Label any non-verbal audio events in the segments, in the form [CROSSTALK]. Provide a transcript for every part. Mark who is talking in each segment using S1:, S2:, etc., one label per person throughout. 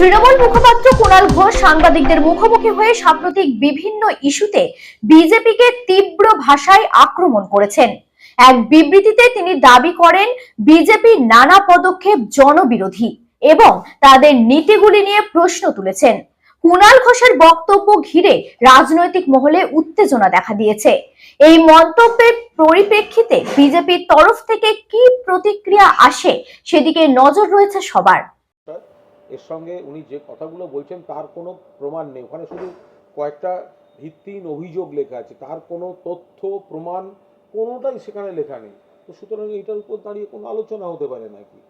S1: তৃণমূল মুখপাত্র কুণাল ঘোষ সাংবাদিকদের মুখোমুখি হয়ে সাম্প্রতিক বিভিন্ন ইস্যুতে বিজেপিকে তীব্র ভাষায় আক্রমণ করেছেন। এক বিবৃতিতে তিনি দাবি করেন বিজেপির নানা পদক্ষেপ জনবিরোধী এবং তাদের নীতিগুলি নিয়ে প্রশ্ন তুলেছেন। কুণাল ঘোষের বক্তব্য ঘিরে রাজনৈতিক মহলে উত্তেজনা দেখা দিয়েছে। এই মন্তব্যের পরিপ্রেক্ষিতে বিজেপির তরফ থেকে কি প্রতিক্রিয়া আসে সেদিকে নজর রয়েছে সবার।
S2: এর সঙ্গে উনি যে কথাগুলো বলছেন তার কোনো প্রমাণ নেই। ওখানে শুধু কয়েকটা ভিত্তিহীন অভিযোগ লেখা আছে। তার কোনো তথ্য, প্রমাণ কোনোটাই সেখানে লেখা নেই। তো সুতরাং এটার উপর দাঁড়িয়ে কোনো আলোচনা হতে পারে নাকি?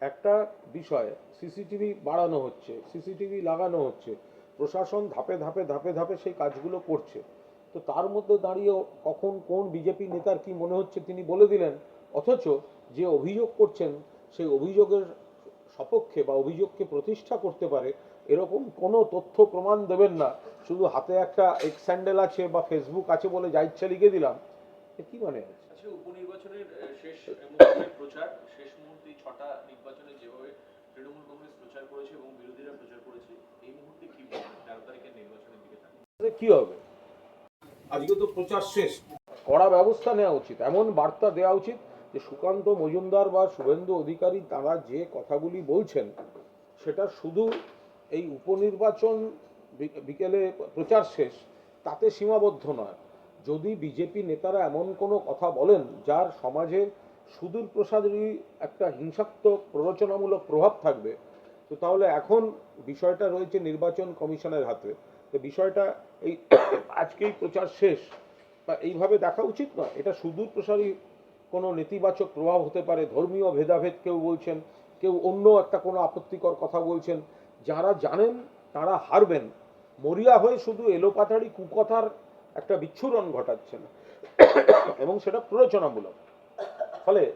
S2: একটা বিষয়, সিসিটিভি বাড়ানো হচ্ছে, সিসিটিভি লাগানো হচ্ছে, প্রশাসন ধাপে ধাপে ধাপে ধাপে সেই কাজগুলো করছে। তো তার মধ্যে দাঁড়িয়ে কখন কোন বিজেপি নেতার কি মনে হচ্ছে তিনি বলে দিলেন, অথচ যে অভিযোগ করছেন, সেই অভিযোগের সপক্ষে বা অভিযোগকে প্রতিষ্ঠা করতে পারে এরকম কোনো তথ্য প্রমাণ দেবেন না। শুধু হাতে একটা এক্স স্যান্ডেল আছে বা ফেসবুক আছে বলে যা ইচ্ছা লিখে দিলাম। এ কি মানে? আছে
S3: আচ্ছা উপনির্বাচনের শেষ মুহূর্তের প্রচার শেষ মুহূর্তে ছটা নির্বাচনে যেভাবে তৃণমূল কংগ্রেস প্রচার করেছে এবং বিরোধীরা প্রচার করেছে এই মুহূর্তে কি তেরো তারিখের নির্বাচনের দিকে
S2: কি হবে? আজকে তো প্রচার শেষ। কড়া ব্যবস্থা নেওয়া উচিত এমন বার্তা দেওয়া উচিত যে সুকান্ত মজুমদার বা শুভেন্দু অধিকারী তারা যে কথাগুলি বলছেন, সেটা শুধু এই উপনির্বাচন বিকেলে প্রচার শেষ, তাতে সীমাবদ্ধ নয়। যদি বিজেপি নেতারা এমন কোনো কথা বলেন, যার সমাজে সুদূর প্রসারী একটা হিংসাত্মক প্ররোচনামূলক প্রভাব থাকবে, তো তাহলে এখন বিষয়টা রয়েছে নির্বাচন কমিশনের হাতে। তো বিষয়টা এই [COUGHS] আজকেই প্রচার শেষ, বা এইভাবে দেখা উচিত নয়। এটা সুদূর প্রসারী কোনো নেতিবাচক প্রভাব হতে পারে, ধর্মীয় ভেদাভেদ কেউ বলছেন, কেউ অন্য একটা কোনো আপত্তিকর কথা বলছেন, যারা জানেন তারা হারবেন। মরিয়া হয়ে শুধু এলোপাথারি কুকথার একটা বিচ্ছুরণ ঘটাচ্ছেন। এবং সেটা প্ররোচনামূলক। ফলে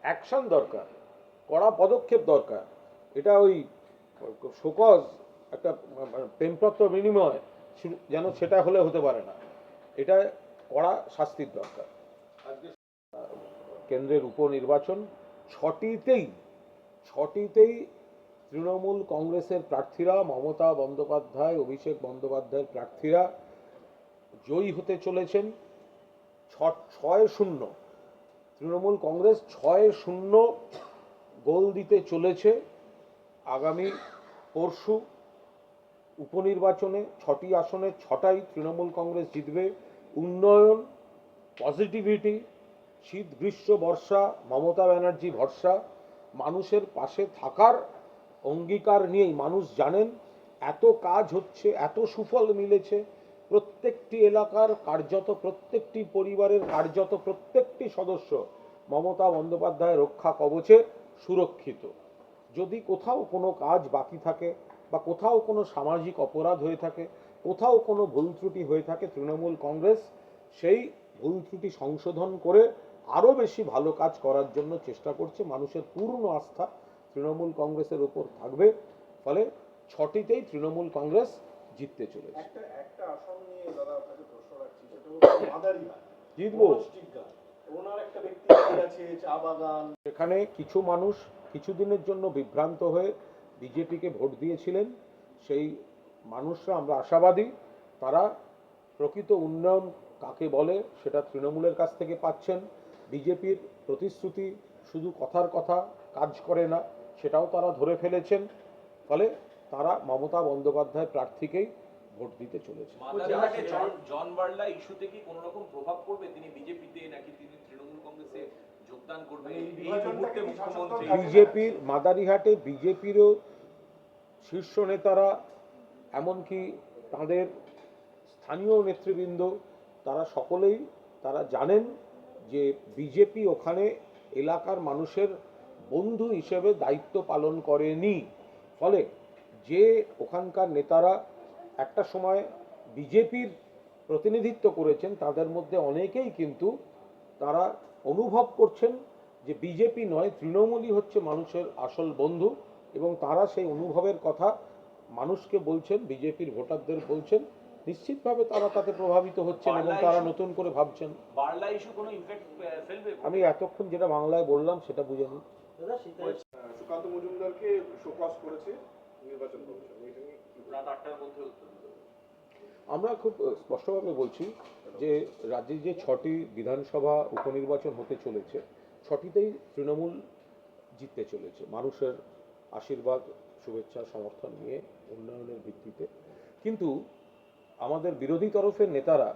S2: অ্যাকশন দরকার, কড়া পদক্ষেপ দরকার। এটা ওই শোকজ একটা প্রেমপত্র বিনিময়, যেন সেটা হলে হতে পারে না। এটা কড়া শাস্তির দরকার। কেন্দ্রের উপনির্বাচন, ছটিতেই ছটিতেই তৃণমূল কংগ্রেসের প্রার্থীরা, মমতা বন্দ্যোপাধ্যায়, অভিষেক বন্দ্যোপাধ্যায়ের প্রার্থীরা জয়ী হতে চলেছেন। ছয় শূন্য, তৃণমূল কংগ্রেস ছয় শূন্য গোল দিতে চলেছে। আগামী পরশু উপনির্বাচনে ছটি আসনে, ছটাই তৃণমূল কংগ্রেস জিতবে। উন্নয়ন, পজিটিভিটি শীত, গ্রীষ্ম, বর্ষা, মমতা ব্যানার্জি ভরসা, মানুষের পাশে থাকার অঙ্গীকার নিয়েই মানুষ জানেন, এত কাজ হচ্ছে, এত সুফল মিলেছে, প্রত্যেকটি এলাকার কার্যত, প্রত্যেকটি পরিবারের কার্যত, প্রত্যেকটি সদস্য মমতা বন্দ্যোপাধ্যায় রক্ষা কবচে সুরক্ষিত। যদি কোথাও কোনো কাজ বাকি থাকে বা কোথাও কোনো সামাজিক অপরাধ হয়ে থাকে, কোথাও কোনো ভুল ত্রুটি হয়ে থাকে তৃণমূল কংগ্রেস, সেই ভুল ত্রুটি সংশোধন করে আরও বেশি ভালো কাজ করার জন্য চেষ্টা করছে। মানুষের পূর্ণ আস্থা তৃণমূল কংগ্রেসের উপর থাকবে। ফলে ছটিতেই তৃণমূল কংগ্রেস জিততে চলেছে। জিতবো। সেখানে কিছু মানুষ কিছুদিনের জন্য বিভ্রান্ত হয়ে বিজেপিকে ভোট দিয়েছিলেন। সেই মানুষরা আমরা আশাবাদী তারা প্রকৃত উন্নয়ন কাকে বলে সেটা তৃণমূলের কাছ থেকে পাচ্ছেন। বিজেপির প্রতিশ্রুতি শুধু কথার কথা কাজ করে না সেটাও তারা ধরে ফেলেছেন। ফলে তারা মমতা বন্দ্যোপাধ্যায় প্রার্থীকেই ভোট দিতে চলেছে
S3: জন জন বার্লা ইস্যুতে কি কোনো রকম প্রভাব পড়বে? তিনি বিজেপিতে নাকি তিনি তৃণমূল কংগ্রেসে যোগদান করবেন মুখ্যমন্ত্রী
S2: বিজেপির মাদারিহাটে বিজেপিরও শীর্ষ নেতারা এমনকি তাদের স্থানীয় নেতৃবৃন্দ তারা সকলেই তারা জানেন যে বিজেপি ওখানে এলাকার মানুষের বন্ধু হিসেবে দায়িত্ব পালন করেনি। ফলে যে ওখানকার নেতারা একটা সময় বিজেপির প্রতিনিধিত্ব করেছেন, তাদের মধ্যে অনেকেই কিন্তু তারা অনুভব করছেন যে বিজেপি নয়, তৃণমূলই হচ্ছে মানুষের আসল বন্ধু এবং তারা সেই অনুভবের কথা মানুষকে বলছেন বিজেপির ভোটারদের বলছেন। নিশ্চিতভাবে তারা তাতে প্রভাবিত হচ্ছেন এবং তারা নতুন করে ভাবছেন।
S3: বার্লা ইস্যু কোনো ইমপ্যাক্ট ফেলবে?
S2: আমি এতক্ষণ যেটা বাংলায় বললাম সেটা বুঝে নিন
S4: সুকান্ত মজুমদারকে শোকজ করেছে নির্বাচন কমিশন?
S3: রাত আটটার মধ্যে উত্তর
S2: আমরা খুব স্পষ্টভাবে বলছি যে রাজ্যে যে ছটি বিধানসভা উপনির্বাচন হতে চলেছে ছটিতেই তৃণমূল জিততে চলেছে। মানুষের আশীর্বাদ শুভেচ্ছা সমর্থন নিয়ে উন্নয়নের ভিত্তিতে। কিন্তু আমাদের বিরোধী তরফের নেতারা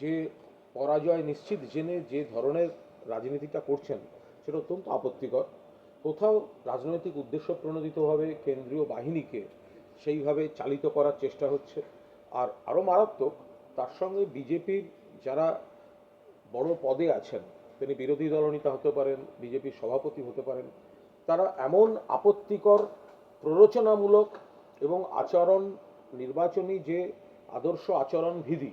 S2: যে পরাজয় নিশ্চিত জেনে যে ধরনের রাজনীতিটা করছেন, সেটা অত্যন্ত আপত্তিকর। কোথাও রাজনৈতিক উদ্দেশ্য প্রণোদিতভাবে কেন্দ্রীয় বাহিনীকে সেইভাবে চালিত করার চেষ্টা হচ্ছে। আর আরও মারাত্মক, তার সঙ্গে বিজেপির যারা বড় পদে আছেন, তিনি বিরোধী দলনেতা হতে পারেন, বিজেপির সভাপতি হতে পারেন, তারা এমন আপত্তিকর প্ররোচনামূলক এবং আচরণ নির্বাচনী যে আদর্শ আচরণ বিধি।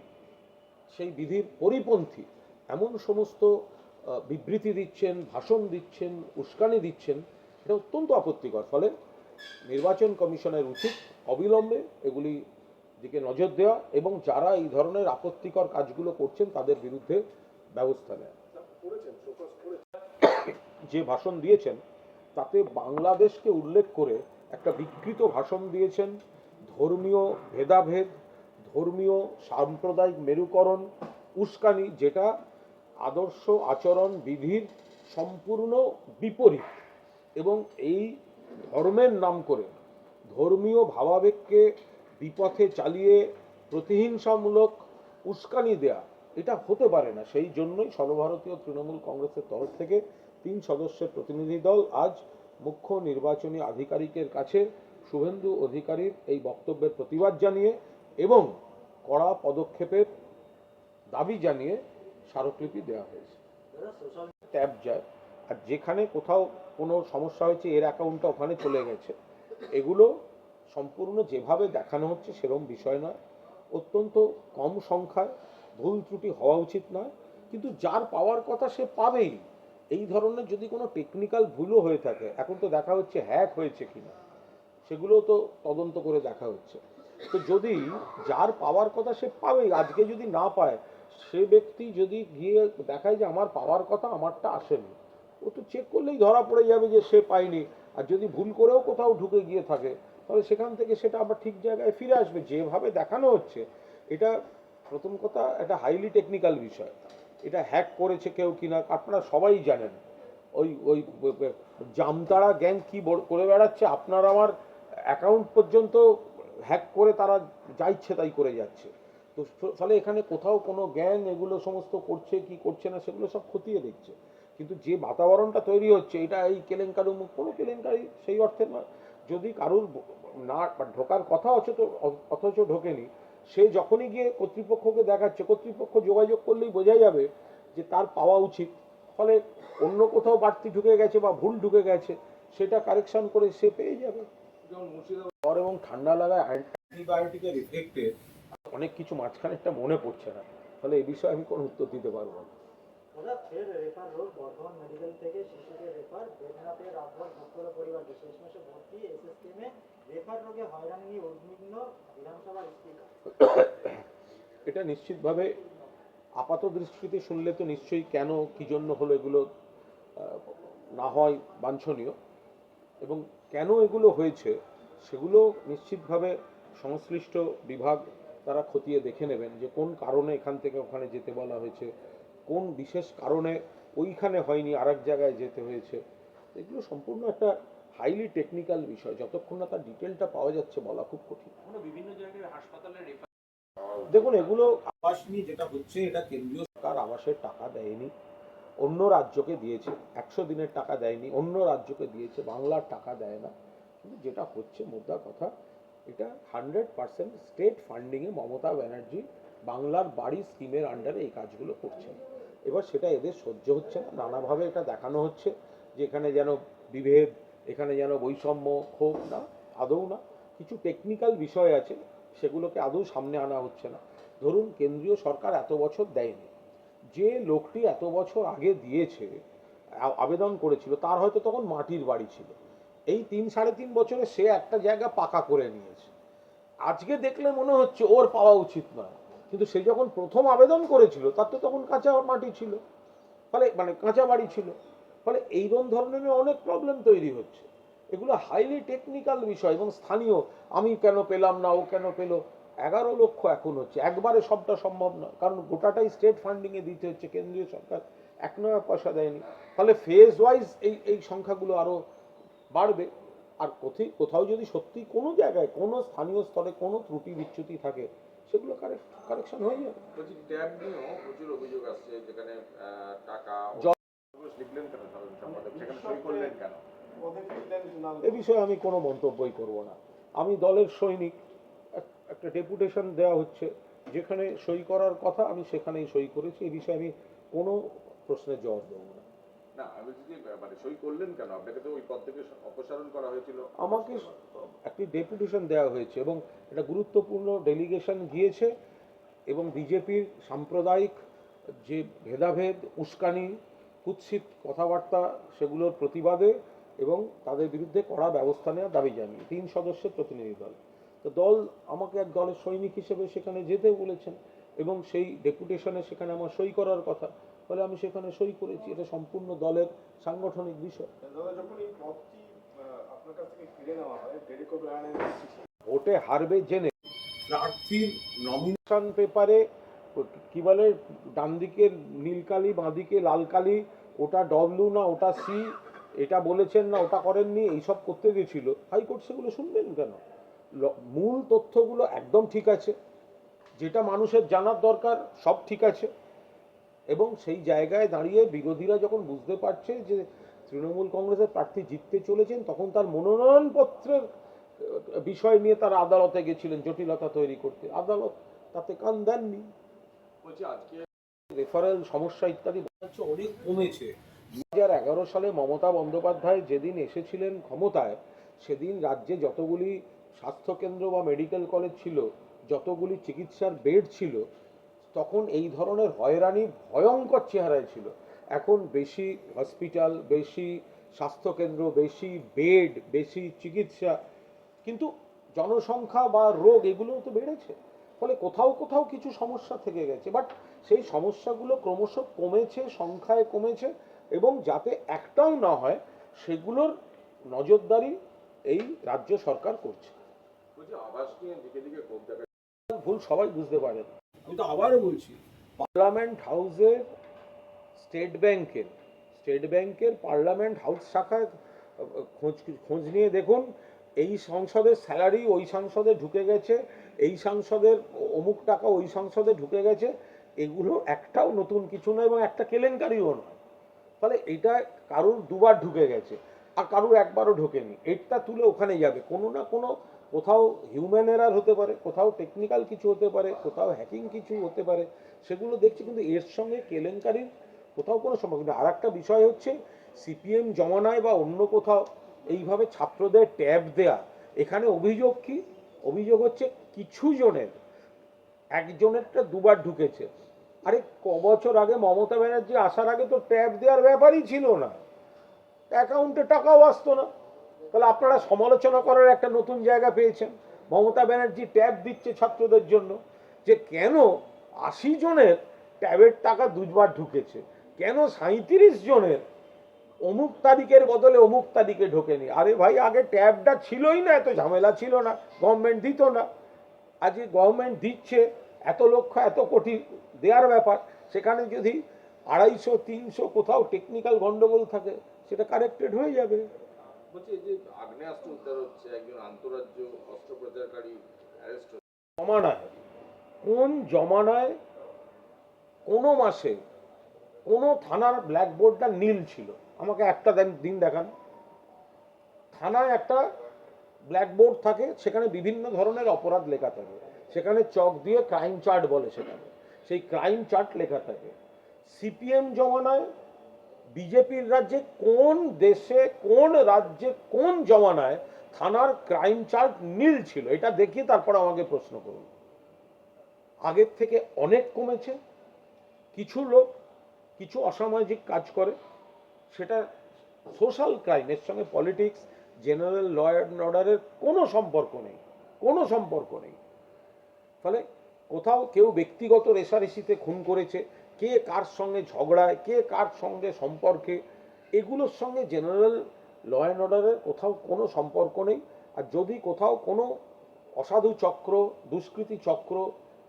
S2: সেই বিধির পরিপন্থী এমন সমস্ত বিবৃতি দিচ্ছেন, ভাষণ দিচ্ছেন, উস্কানি দিচ্ছেন, এটা অত্যন্ত আপত্তিকর। ফলে নির্বাচন কমিশনের উচিত অবিলম্বে এগুলি দিকে নজর দেওয়া এবং যারা এই ধরনের আপত্তিকর কাজগুলো করছেন তাদের বিরুদ্ধে ব্যবস্থা
S4: করেছেন
S2: যে ভাষণ দিয়েছেন, তাতে বাংলাদেশকে উল্লেখ করে একটা বিকৃত ভাষণ দিয়েছেন, ধর্মীয় ভেদাভেদ ধর্মীয়, সাম্প্রদায়িক মেরুকরণ, উস্কানি যেটা আদর্শ আচরণ বিধির সম্পূর্ণ বিপরীত। এবং এই ধর্মের নাম করে ধর্মীয় ভাবাবেগকে বিপথে চালিয়ে প্রতিহিংসামূলক উস্কানি দেয়া, এটা হতে পারে না। সেই জন্যই সর্বভারতীয় তৃণমূল কংগ্রেসের তরফ থেকে তিন সদস্যের প্রতিনিধি দল আজ মুখ্য নির্বাচনী আধিকারিকের কাছে শুভেন্দু অধিকারীর এই বক্তব্যের প্রতিবাদ জানিয়ে এবং কড়া পদক্ষেপের দাবি জানিয়ে স্মারকলিপি দেওয়া হয়েছে। ট্যাব যায়। আর যেখানে কোথাও কোনো সমস্যা হয়েছে, এর অ্যাকাউন্টটা ওখানে চলে গেছে। এগুলো সম্পূর্ণ যেভাবে দেখানো হচ্ছে সেরকম বিষয় নয়। অত্যন্ত কম সংখ্যায় ভুল ত্রুটি হওয়া উচিত নয়। কিন্তু যার পাওয়ার কথা সে পাবেই। এই ধরনের যদি কোনো টেকনিক্যাল ভুলও হয়ে থাকে, এখন তো দেখা হচ্ছে হ্যাক হয়েছে কিনা, সেগুলোও তো তদন্ত করে দেখা হচ্ছে। তো যদি যার পাওয়ার কথা সে পাবেই আজকে যদি না পায়, সে ব্যক্তি যদি গিয়ে দেখায় যে আমার পাওয়ার কথা আমারটা আসেনি, ও তো চেক করলেই ধরা পড়ে যাবে যে সে পায়নি। আর যদি ভুল করেও কোথাও ঢুকে গিয়ে থাকে, তাহলে সেখান থেকে সেটা আবার ঠিক জায়গায় ফিরে আসবে। যেভাবে দেখানো হচ্ছে, এটা প্রথম কথা একটা হাইলি টেকনিক্যাল বিষয়। এটা হ্যাক করেছে কেউ কিনা, আপনারা সবাই জানেন। ওই ওই জামতারা গ্যাং কি করে বেড়াচ্ছে, আপনার আমার অ্যাকাউন্ট পর্যন্ত হ্যাক করে তারা যা ইচ্ছে তাই করে যাচ্ছে। তো ফলে এখানে কোথাও কোনো গ্যাং এগুলো সমস্ত করছে, কি করছে না, সেগুলো সব খতিয়ে দেখছে। কিন্তু যে বাতাবরণটা তৈরি হচ্ছে, এটা এই কেলেঙ্কারি মুখ কোনো কেলেঙ্কারি সেই অর্থে নয়। যদি কারুর না ঢোকার কথা অথচ অথচ ঢোকেনি, সে যখনই গিয়ে কর্তৃপক্ষকে দেখাচ্ছে, কর্তৃপক্ষ যোগাযোগ করলেই বোঝা যাবে যে তার পাওয়া উচিত। ফলে অন্য কোথাও বাড়তি ঢুকে গেছে বা ভুল ঢুকে গেছে, সেটা কারেকশন করে সে পেয়ে যাবে। জ্বর এবং ঠান্ডা লাগায় অ্যান্টিবায়োটিকের ইফেক্টে অনেক কিছু মাঝখানে একটা মনে পড়ছে না। ফলে এই বিষয়ে আমি কোনো উত্তর দিতে পারব না। এটা নিশ্চিতভাবে আপাত দৃষ্টিতে শুনলে তো নিশ্চয়ই কেন কি জন্য হলো এগুলো না হয় বাঞ্ছনীয়। এবং কেন এগুলো হয়েছে সেগুলো নিশ্চিতভাবে সংশ্লিষ্ট বিভাগ তারা খতিয়ে দেখে নেবেন যে কোন কারণে এখান থেকে ওখানে যেতে বলা হয়েছে কোন বিশেষ কারণে ওইখানে হয়নি আর এক জায়গায় যেতে হয়েছে। এগুলো সম্পূর্ণ একটা হাইলি টেকনিক্যাল বিষয়। যতক্ষণ না তার ডিটেলটা পাওয়া যাচ্ছে বলা খুব কঠিন।
S3: বিভিন্ন জায়গায় হাসপাতালে
S2: দেখুন এগুলো আবাস নিয়ে যেটা হচ্ছে এটা কেন্দ্রীয় সরকার আবাসের টাকা দেয়নি। অন্য রাজ্যকে দিয়েছে, একশো দিনের টাকা দেয়নি, অন্য রাজ্যকে দিয়েছে, বাংলার টাকা দেয় না। কিন্তু যেটা হচ্ছে মোদ্দা কথা, এটা হান্ড্রেড পার্সেন্ট স্টেট ফান্ডিংয়ে মমতা ব্যানার্জি বাংলার বাড়ি স্কিমের আন্ডারে এই কাজগুলো করছেন। এবার সেটা এদের সহ্য হচ্ছে না, নানাভাবে এটা দেখানো হচ্ছে যে এখানে যেন বিভেদ, এখানে যেন বৈষম্য ক্ষোভ না, আদৌ না, কিছু টেকনিক্যাল বিষয় আছে, সেগুলোকে আদৌ সামনে আনা হচ্ছে না। ধরুন, কেন্দ্রীয় সরকার এত বছর দেয়নি যে লোকটি এত বছর আগে দিয়েছে আবেদন করেছিল, তার হয়তো তখন মাটির বাড়ি ছিল। এই তিন সাড়ে তিন বছরে সে একটা জায়গা পাকা করে নিয়েছে। আজকে দেখলে মনে হচ্ছে ওর পাওয়া উচিত নয়। কিন্তু সে যখন প্রথম আবেদন করেছিল, তার তো তখন কাঁচা মাটি ছিল। ফলে মানে কাঁচা বাড়ি ছিল। ফলে এইরকম ধরনের অনেক প্রবলেম তৈরি হচ্ছে। এগুলো হাইলি টেকনিক্যাল বিষয় এবং স্থানীয়, আমি কেন পেলাম না? ও কেন পেল? এগারো লক্ষ এখন হচ্ছে। একবারে সবটা সম্ভব নয়। কারণ গোটাটাই স্টেট ফান্ডিংয়ে দিতে হচ্ছে। কেন্দ্রীয় সরকার এক নয়া পয়সা দেয়নি। ফলে ফেজ ওয়াইজ এই এই সংখ্যাগুলো আরও বাড়বে। আর কোথায় কোথাও যদি সত্যি কোনো জায়গায় কোনো স্থানীয় স্তরে কোনো ত্রুটি বিচ্যুতি থাকে সেগুলো কারেকশন হয়ে যাবে।
S5: বলছি ট্যাব নিয়েও প্রচুর অভিযোগ আসছে যেখানে টাকা লিখলেন কেন? সম্পাদক সেখানে সই করলেন কেন?
S4: ওদের লিখলেন না
S2: এ বিষয়ে আমি কোনো মন্তব্যই করব না। আমি দলের সৈনিক। একটা ডেপুটেশন দেওয়া হচ্ছে যেখানে সই করার কথা আমি সেখানেই সই করেছি এই বিষয়ে আমি কোনো প্রশ্নের জবাব দেবো না।
S5: না আমি যে মানে সই করলেন কেন? আপনাকে তো ওই পদ থেকে অপসারণ করা হয়েছিল।
S2: আমাকে একটি ডেপুটেশন দেওয়া হয়েছে এবং এটা গুরুত্বপূর্ণ ডেলিগেশন গিয়েছে এবং বিজেপির সাম্প্রদায়িক যে ভেদাভেদ উস্কানি কুৎসিত কথাবার্তা সেগুলোর প্রতিবাদে এবং তাদের বিরুদ্ধে কড়া ব্যবস্থা নেওয়ার দাবি জানিয়ে তিন সদস্যের প্রতিনিধি দল। তো দল আমাকে এক দলের সৈনিক হিসেবে সেখানে যেতে বলেছেন এবং সেই ডেপুটেশনে সেখানে আমার সই করার কথা। ফলে আমি সেখানে সই করেছি। এটা সম্পূর্ণ দলের সাংগঠনিক বিষয়।
S4: দাদা যখন এই পদটি আপনার কাছ থেকে ফিরে নেওয়া হয় ডেরেক ওব্রায়ানের
S2: ভোটে হারবে জেনে। প্রার্থীর নমিনেশন পেপারে কি বলে ডান দিকের নীলকালি বাঁ দিকে লাল কালি ওটা ডব্লু না ওটা সি এটা বলেছেন না ওটা করেননি এইসব করতে গেছিল। হাইকোর্ট সেগুলো শুনবেন কেন? মূল তথ্যগুলো একদম ঠিক আছে। যেটা মানুষের জানার দরকার সব ঠিক আছে। এবং সেই জায়গায় দাঁড়িয়ে বিরোধীরা যখন বুঝতে পারছে যে তৃণমূল কংগ্রেসের প্রার্থী জিততে চলেছেন তখন তার মনোনয়নপত্রের বিষয় নিয়ে তারা আদালতে গেছিলেন জটিলতা তৈরি করতে। আদালত তাতে কান দেননি।
S5: আজকে
S2: রেফারেল সমস্যা ইত্যাদি অনেক কমেছে। দু হাজার এগারো সালে মমতা বন্দ্যোপাধ্যায় যেদিন এসেছিলেন ক্ষমতায় সেদিন রাজ্যে যতগুলি স্বাস্থ্যকেন্দ্র বা মেডিকেল কলেজ ছিল, যতগুলি চিকিৎসার বেড ছিল, তখন এই ধরনের হয়রানি ভয়ঙ্কর চেহারায় ছিল। এখন বেশি হসপিটাল, বেশি স্বাস্থ্যকেন্দ্র, বেশি বেড, বেশি চিকিৎসা, কিন্তু জনসংখ্যা বা রোগ এগুলোও তো বেড়েছে। ফলে কোথাও কোথাও কিছু সমস্যা থেকে গেছে, বাট সেই সমস্যাগুলো ক্রমশ কমেছে, সংখ্যায় কমেছে, এবং যাতে একটাও না হয়, সেগুলোর নজরদারি এই রাজ্য সরকার করছে। ভুল সবাই বুঝতে পারেন আমি তো আবারও বলছি। পার্লামেন্ট হাউসের স্টেট ব্যাংকের স্টেট ব্যাংকের পার্লামেন্ট হাউস শাখায় খোঁজ খোঁজ নিয়ে দেখুন এই সংসদের স্যালারি ওই সংসদে ঢুকে গেছে এই সংসদের অমুক টাকা ওই সংসদে ঢুকে গেছে এগুলো একটাও নতুন কিছু নয় এবং একটা কেলেঙ্কারিও নয়। ফলে এটা কারুর দুবার ঢুকে গেছে আর কারুর একবারও ঢোকেনি এটা তুলে ওখানে যাবে কোনো না কোনো কোথাও হিউম্যান এরার হতে পারে, কোথাও টেকনিক্যাল কিছু হতে পারে, কোথাও হ্যাকিং কিছু হতে পারে, সেগুলো দেখছি কিন্তু এর সঙ্গে কেলেঙ্কারির কোথাও কোনো সম্পর্ক নেই। আর একটা বিষয় হচ্ছে সিপিএম জমানায় বা অন্য কোথাও এইভাবে ছাত্রদের ট্যাব দেয়া, এখানে অভিযোগ কি? অভিযোগ হচ্ছে কিছু জনের, একজনেরটা দুবার ঢুকেছে। আরে ক বছর আগে মমতা ব্যানার্জি আসার আগে তো ট্যাব দেওয়ার ব্যাপারই ছিল না। অ্যাকাউন্টে টাকাও আসতো না। তাহলে আপনারা সমালোচনা করার একটা নতুন জায়গা পেয়েছেন। মমতা ব্যানার্জি ট্যাব দিচ্ছে ছাত্রদের জন্য যে কেন আশি জনের ট্যাবের টাকা দুবার ঢুকেছে? কেন সাঁত্রিশ জনের অমুক তারিখের বদলে অমুক তারিখে ঢোকেনি? আরে ভাই, আগে ট্যাবটা ছিলই না, এত ঝামেলা ছিল না গভর্নমেন্ট দিত না। আজকে গভর্নমেন্ট দিচ্ছে, এত লক্ষ, এত কোটি দেওয়ার ব্যাপার। সেখানে যদি আড়াইশো, তিনশো কোথাও টেকনিক্যাল গন্ডগোল থাকে, সেটা কারেক্টেড হয়ে যাবে।
S5: বলছি যে আগ্নেয়াস্ত্র উদ্ধার হচ্ছে, একজন আন্তরাজ্য অস্ত্র পাচারকারী অ্যারেস্ট
S2: জমানায়, কোন জমানায় কোনো মাসে কোনো থানার ব্ল্যাকবোর্ডটা নীল ছিল? আমাকে একটা দিন দেখান। থানায় একটা ব্ল্যাকবোর্ড থাকে, সেখানে বিভিন্ন ধরনের অপরাধ লেখা থাকে। সেখানে চক দিয়ে ক্রাইম চার্ট বলে সেখানে। সেই ক্রাইম চার্ট লেখা থাকে। সিপিএম জমানায় বিজেপির রাজ্যে কোন দেশে, কোন রাজ্যে, কোন জমানায় থানার ক্রাইম চার্ট নীল ছিল? এটা দেখিয়ে তারপর আমাকে প্রশ্ন করুন। আগের থেকে অনেক কমেছে। কিছু লোক, কিছু অসামাজিক কাজ করে। সেটা সোশ্যাল ক্রাইমের সঙ্গে পলিটিক্স জেনারেল ল অ্যান্ড অর্ডারের কোনো সম্পর্ক নেই। কোনো সম্পর্ক নেই। ফলে কোথাও কেউ ব্যক্তিগত রেশারেশিতে খুন করেছে কে কার সঙ্গে ঝগড়ায় কে কার সঙ্গে সম্পর্কে এগুলোর সঙ্গে জেনারেল ল অ্যান্ড অর্ডারের কোথাও কোনো সম্পর্ক নেই। আর যদি কোথাও কোনো অসাধু চক্র দুষ্কৃতী চক্র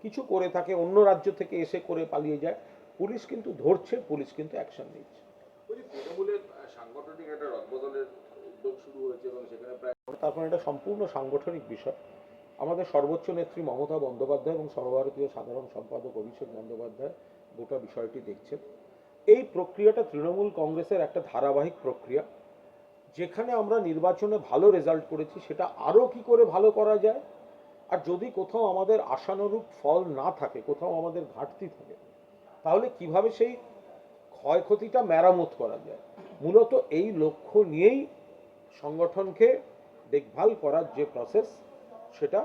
S2: কিছু করে থাকে অন্য রাজ্য থেকে এসে করে পালিয়ে যায় পুলিশ কিন্তু ধরছে পুলিশ কিন্তু অ্যাকশন নিচ্ছে।
S5: বলছি সাংগঠনিক একটা রদবদলের উদ্যোগ শুরু হয়েছে এবং সেখানে প্রায়
S2: তারপর এটা সম্পূর্ণ সাংগঠনিক বিষয়। আমাদের সর্বোচ্চ নেত্রী মমতা বন্দ্যোপাধ্যায় এবং সর্বভারতীয় সাধারণ সম্পাদক অভিষেক বন্দ্যোপাধ্যায় গোটা বিষয়টি দেখছেন। এই প্রক্রিয়াটা তৃণমূল কংগ্রেসের একটা ধারাবাহিক প্রক্রিয়া। যেখানে আমরা নির্বাচনে ভালো রেজাল্ট করেছি, সেটা আরও কি করে ভালো করা যায়? আর যদি কোথাও আমাদের আশানুরূপ ফল না থাকে, কোথাও আমাদের ঘাটতি থাকে, তাহলে কীভাবে সেই ক্ষয়ক্ষতিটা মেরামত করা যায়? মূলত এই লক্ষ্য নিয়েই সংগঠনকে দেখভাল করার যে প্রসেস সেটা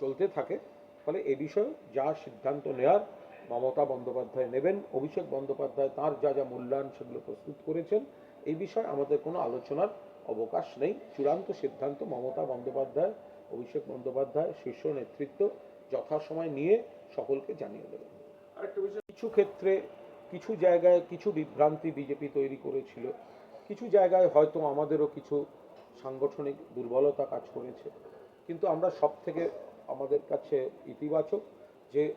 S2: চলতে থাকে। ফলে এ বিষয়ে যা সিদ্ধান্ত নেয়ার মমতা বন্দ্যোপাধ্যায় নেবেন অভিষেক বন্দ্যোপাধ্যায় তার যা যা মূল্যায়ন সেগুলো প্রস্তুত করেছেন এই বিষয়ে আমাদের কোনো আলোচনার অবকাশ নেই। চূড়ান্ত সিদ্ধান্ত মমতা বন্দ্যোপাধ্যায় অভিষেক বন্দ্যোপাধ্যায় শীর্ষ নেতৃত্ব যথাসময় নিয়ে সকলকে জানিয়ে দেবেন। কিছু ক্ষেত্রে কিছু জায়গায় কিছু বিভ্রান্তি বিজেপি তৈরি করেছিল। কিছু জায়গায় হয়তো আমাদেরও কিছু সাংগঠনিক দুর্বলতা কাজ করেছে। কিন্তু আমরা সব থেকে আমাদের কাছে ইতিবাচক যে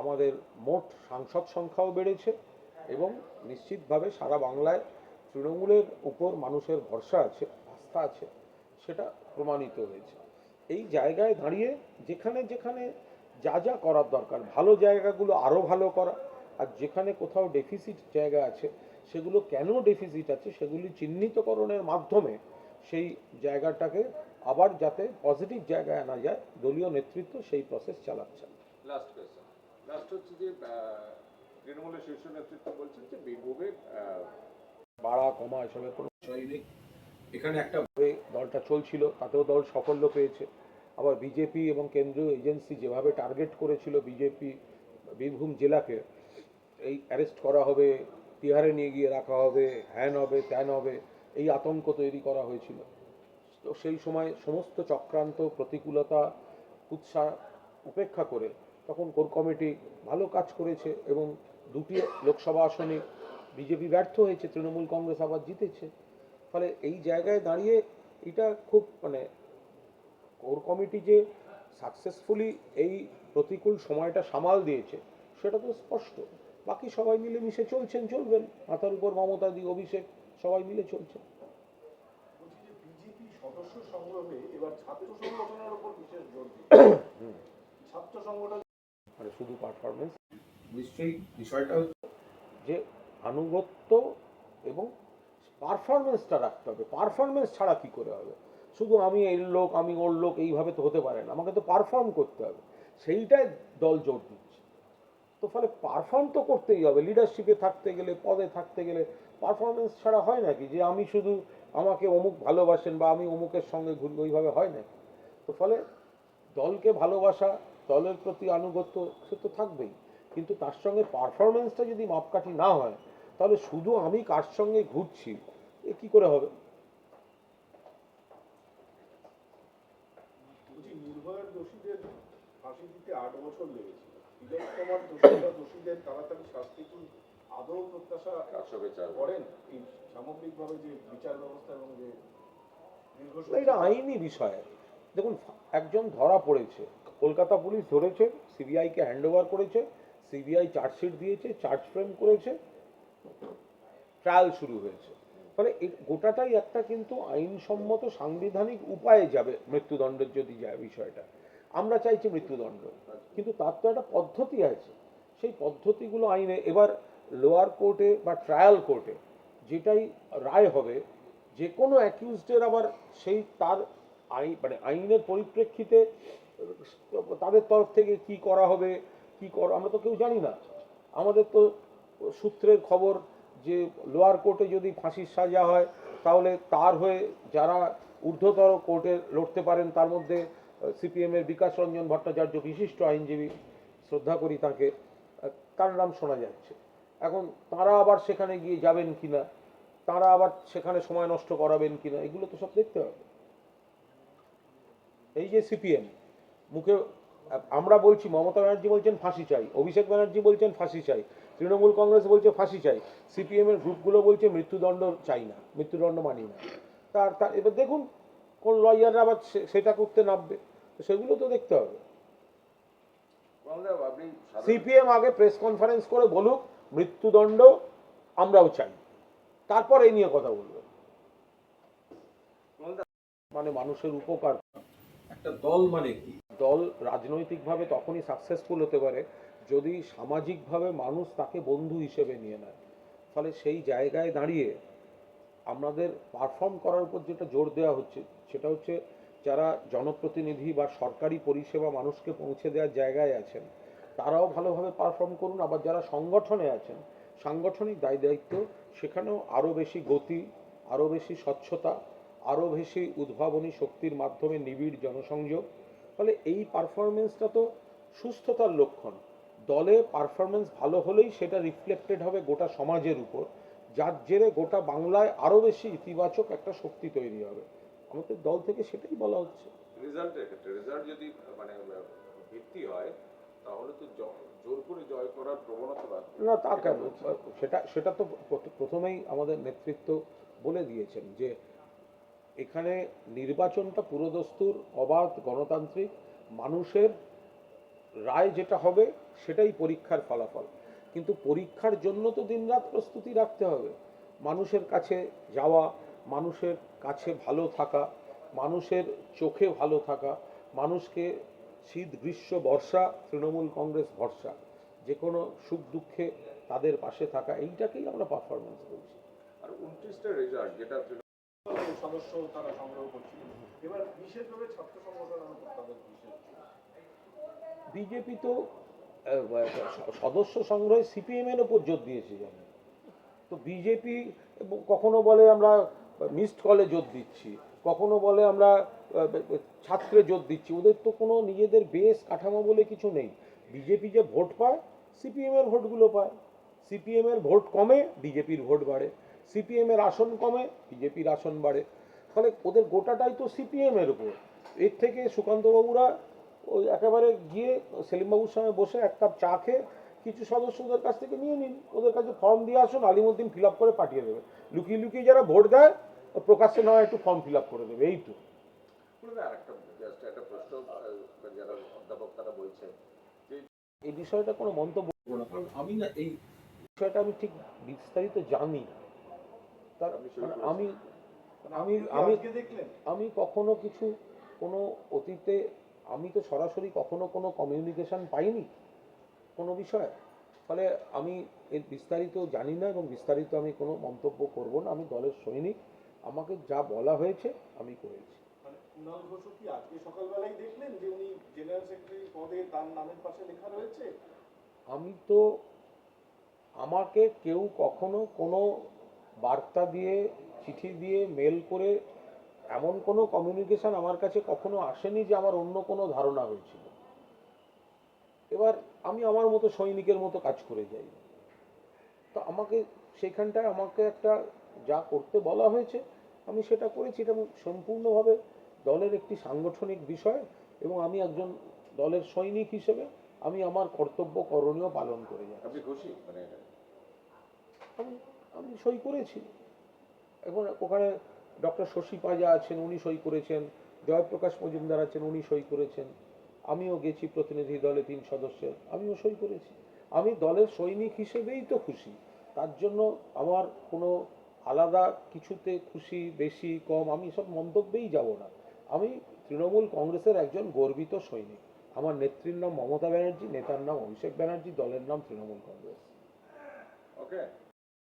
S2: আমাদের মোট সাংসদ সংখ্যাও বেড়েছে এবং নিশ্চিতভাবে সারা বাংলায় তৃণমূলের উপর মানুষের ভরসা আছে, আস্থা আছে, সেটা প্রমাণিত হয়েছে। এই জায়গায় দাঁড়িয়ে যেখানে যেখানে যা যা করার দরকার, ভালো জায়গাগুলো আরও ভালো করা, আর যেখানে কোথাও ডেফিসিট জায়গা আছে, সেগুলো কেন ডেফিসিট আছে, সেগুলি চিহ্নিতকরণের মাধ্যমে সেই জায়গাটাকে আবার যাতে পজিটিভ জায়গায় আনা যায়, দলীয় নেতৃত্ব সেই প্রসেস চালাচ্ছে।
S5: লাস্ট হচ্ছে যে তৃণমূলের শীর্ষ নেতৃত্ব বলছেন যে বীরভূমের
S2: বাড়া, কমা এসবের কোনো বিষয় নেই। এখানে একটা দলটা চলছিল, তাতেও দল সাফল্য পেয়েছে। আবার বিজেপি এবং কেন্দ্রীয় এজেন্সি যেভাবে টার্গেট করেছিল বিজেপি বীরভূম জেলাকে, এই অ্যারেস্ট করা হবে, তিহারে নিয়ে গিয়ে রাখা হবে, হ্যান হবে, ত্যান হবে, এই আতঙ্ক তৈরি করা হয়েছিল। তো সেই সময় সমস্ত চক্রান্ত, প্রতিকূলতা, উৎসাহ উপেক্ষা করে তখন কোর কমিটি ভালো কাজ করেছে এবং দুটি লোকসভা আসনে বিজেপি ব্যর্থ হয়েছে তৃণমূল কংগ্রেস আবার জিতেছে। ফলে এই জায়গায় দাঁড়িয়ে এটা খুব মানে কোর কমিটি যে সাকসেসফুলি এই প্রতিকূল সময়টা সামাল দিয়েছে সেটা তো স্পষ্ট। বাকি সবাই মিলে মিশে চলছেন চলবেন। মাথার উপর মমতা দি অভিষেক সবাই মিলে চলছে।
S4: সদস্য সংগ্রহে এবার ছাত্র সংগঠনের উপর বিশেষ জোর ছাত্র সংগঠন
S2: মানে শুধু পারফরমেন্স নিশ্চয়ই বিষয়টা যে আনুগত্য এবং পারফরমেন্সটা রাখতে হবে। পারফরমেন্স ছাড়া কি করে হবে? শুধু আমি এই লোক আমি ওর লোক এইভাবে তো হতে পারে না। আমাকে তো পারফর্ম করতে হবে। সেইটাই দল জোর দিচ্ছে। তো ফলে পারফর্ম তো করতেই হবে। লিডারশিপে থাকতে গেলে পদে থাকতে গেলে পারফরমেন্স ছাড়া হয় নাকি? যে আমি শুধু আমাকে অমুক ভালোবাসেন বা আমি অমুকের সঙ্গে ঘুরবো ওইভাবে হয় নাকি? তো ফলে দলকে ভালোবাসা দলের প্রতি আনুগত্য সে তো থাকবেই। কিন্তু তার সঙ্গে পারফরমেন্সটা যদি মাপকাঠি না হয় তাহলে শুধু আমি কার সঙ্গে ঘুরছি? এ কি করে হবে?
S4: বলছি নির্ভয়ার দোষীদের ফাঁসি দিতে আট বছর লেগেছিল। দোষীদের তাড়াতাড়ি শাস্তি কি আদৌ প্রত্যাশা
S5: একশো
S4: করেন? সামগ্রিকভাবে যে বিচার ব্যবস্থা এবং যে দীর্ঘ
S2: এটা আইনি বিষয়। দেখুন একজন ধরা পড়েছে। কলকাতা পুলিশ ধরেছে সিবিআইকে হ্যান্ড ওভার করেছে সিবিআই চার্জশিট দিয়েছে চার্জ ফ্রেম করেছে ট্রায়াল শুরু হয়েছে। ফলে গোটাটাই একটা কিন্তু আইনসম্মত সাংবিধানিক উপায়ে যাবে মৃত্যুদণ্ডের যদি যায় বিষয়টা। আমরা চাইছি মৃত্যুদণ্ড, কিন্তু তার তো একটা পদ্ধতি আছে। সেই পদ্ধতিগুলো আইনে এবার লোয়ার কোর্টে বা ট্রায়াল কোর্টে যেটাই রায় হবে যে কোনো অ্যাকিউজডের আবার সেই তার আইন মানে আইনের পরিপ্রেক্ষিতে তাদের তরফ থেকে কি করা হবে, কি করা, আমরা তো কেউ জানি না। আমাদের তো সূত্রের খবর যে লোয়ার কোর্টে যদি ফাঁসির সাজা হয়, তাহলে তার হয়ে যারা ঊর্ধ্বতর কোর্টে লড়তে পারেন, তার মধ্যে সিপিএমের বিকাশ রঞ্জন ভট্টাচার্য, বিশিষ্ট আইনজীবী, শ্রদ্ধা করি তাকে তার নাম শোনা যাচ্ছে। এখন তারা আবার সেখানে গিয়ে যাবেন কিনা, তারা আবার সেখানে সময় নষ্ট করাবেন কিনা, এগুলো তো সব দেখতে হবে। এই যে সিপিএম মুখে, আমরা বলছি, মমতা ব্যানার্জি বলছেন, ফাঁসি চাই। অভিষেক ব্যানার্জি বলছেন, ফাঁসি চাই। তৃণমূল কংগ্রেস বলছে, ফাঁসি চাই। সিপিএম এর গ্রুপগুলো বলছে, মৃত্যুদণ্ড চাই না, মৃত্যুদণ্ড মানি না। তার তার, এবার দেখুন, কোন লয়াররা আবার সেটা করতে নামবে। সেগুলো তো দেখতে হবে। সিপিএম আগে প্রেস কনফারেন্স করে বলুক, মৃত্যুদণ্ড আমরাও চাই। তারপর এই নিয়ে কথা বলবে। মানে মানুষের উপকার।
S3: একটা দল মানে কি?
S2: দল রাজনৈতিকভাবে তখনই সাকসেসফুল হতে পারে যদি সামাজিকভাবে মানুষ তাকে বন্ধু হিসেবে নিয়ে নেয়। ফলে সেই জায়গায় দাঁড়িয়ে আমাদের পারফর্ম করার উপর যেটা জোর দেওয়া হচ্ছে, সেটা হচ্ছে যারা জনপ্রতিনিধি বা সরকারি পরিষেবা মানুষকে পৌঁছে দেওয়ার জায়গায় আছেন, তারাও ভালোভাবে পারফর্ম করুন। আবার যারা সংগঠনে আছেন, সাংগঠনিক দায় দায়িত্ব, সেখানেও আরও বেশি গতি আরও বেশি স্বচ্ছতা আরও বেশি উদ্ভাবনী শক্তির মাধ্যমে নিবিড় জনসংযোগ ফলে এই পারফরমেন্সটা তো সুস্থতার লক্ষণ। দলে পারফরমেন্স ভালো হলেই সেটা রিফ্লেক্টেড হবে গোটা সমাজের উপর যার জেরে গোটা বাংলায় আরও বেশি ইতিবাচক একটা শক্তি তৈরি হবে। আমাদের দল থেকে সেটাই বলা হচ্ছে।
S5: রেজাল্টের ক্ষেত্রে রেজাল্ট যদি মানে ভিত্তি হয় তাহলে তো জোর করে জয় করার প্রবণতা
S2: না তা কেন? সেটা সেটা তো প্রথমেই আমাদের নেতৃত্ব বলে দিয়েছেন যে এখানে নির্বাচনটা পুরোদস্তুর, অবাধ, গণতান্ত্রিক, মানুষের রায় যেটা হবে সেটাই পরীক্ষার ফলাফল। কিন্তু পরীক্ষার জন্য তো দিনরাত প্রস্তুতি রাখতে হবে। মানুষের কাছে যাওয়া, মানুষের কাছে ভালো থাকা, মানুষের চোখে ভালো থাকা, মানুষকে শীত, গ্রীষ্ম, বর্ষা, তৃণমূল কংগ্রেস ভরসা, যে কোনো সুখ দুঃখে তাদের পাশে থাকা, এইটাকেই আমরা পারফরমেন্স বলছি।
S5: আর উনত্রিশটা রেজাল্ট যেটা
S4: সদস্য তারা সংগ্রহ করছিলেন এবার বিশেষভাবে ছাত্র সংগঠনের উপর তাদের বিশেষ
S2: বিজেপি তো সদস্য সংগ্রহে সিপিএম এর উপর জোর দিয়েছে জানি তো বিজেপি কখনো বলে আমরা মিসড কলে জোর দিচ্ছি, কখনো বলে আমরা ছাত্রে জোর দিচ্ছি, ওদের তো কোনো নিজেদের বেস কাঠামো বলে কিছু নেই। বিজেপি যে ভোট পায়, সিপিএম এর ভোটগুলো পায়। সিপিএম এর ভোট কমে, বিজেপির ভোট বাড়ে। সিপিএম এর আসন কমে বিজেপির আসন বাড়ে। ফলে ওদের গোটাটাই তো সিপিএম এর উপর। এর থেকে সুকান্তবাবুরা ওই একেবারে গিয়ে সেলিমবাবুর সঙ্গে বসে এক কাপ চা খেয়ে কিছু সদস্যদের কাছ থেকে নিয়ে নিন। ওদের কাছে ফর্ম দিয়ে আসুন আলিমুদ্দিন ফিল আপ করে পাঠিয়ে দেবে। লুকিয়ে লুকিয়ে যারা ভোট দেয় প্রকাশ্যে নয় একটু ফর্ম ফিল আপ করে দেবে। এই তো
S5: জাস্ট একটা প্রশ্ন যারা অধ্যাপক তারা বলছেন
S2: এই বিষয়টা কোনো মন্তব্য করব না কারণ আমি না এই বিষয়টা আমি ঠিক বিস্তারিত জানি না। তার
S5: সই
S2: মানে? আমি
S4: মানে
S2: আমি আমি আমি কখনো কিছু কোনো অতীতে আমি তো সরাসরি কখনো কোনো কমিউনিকেশন পাইনি কোনো বিষয়ে। ফলে আমি এর বিস্তারিত জানি না এবং বিস্তারিত আমি কোনো মন্তব্য করব না। আমি দলের সৈনিক। আমাকে যা বলা হয়েছে আমি করেছি।
S4: মানে কুণাল ঘোষ কি আজকে সকালবেলায় দেখলেন যে উনি জেনারেল সেক্রেটারি পদে তার নামের পাশে লেখা রয়েছে?
S2: আমি তো আমাকে কেউ কখনো কোনো বার্তা দিয়ে চিঠি দিয়ে মেল করে এমন কোনো কমিউনিকেশন আমার কাছে কখনো আসেনি যে আমার অন্য কোনো ধারণা হয়েছিল। এবার আমি আমার মতো সৈনিকের মতো কাজ করে যাই। তো আমাকে সেখানটায় আমাকে একটা যা করতে বলা হয়েছে আমি সেটা করেছি। এটা সম্পূর্ণভাবে দলের একটি সাংগঠনিক বিষয় এবং আমি একজন দলের সৈনিক হিসেবে আমি আমার কর্তব্য করণীয় পালন করে যাই
S5: আপনি খুশি? মানে
S2: আমি আমি সই করেছি। এখন ওখানে ডক্টর শশী পাজা আছেন, উনি সই করেছেন, জয়প্রকাশ মজুমদার আছেন, উনি সই করেছেন। আমিও গেছি প্রতিনিধি দলে তিন সদস্যের, আমিও সই করেছি। আমি দলের সৈনিক হিসেবেই তো খুশি। তার জন্য আমার কোনো আলাদা কিছুতে খুশি, বেশি, কম, আমি সব মন্তব্যেই যাব না। আমি তৃণমূল কংগ্রেসের একজন গর্বিত সৈনিক। আমার নেত্রীর নাম মমতা ব্যানার্জি, নেতার নাম অভিষেক ব্যানার্জি, দলের নাম তৃণমূল কংগ্রেস।
S5: ওকে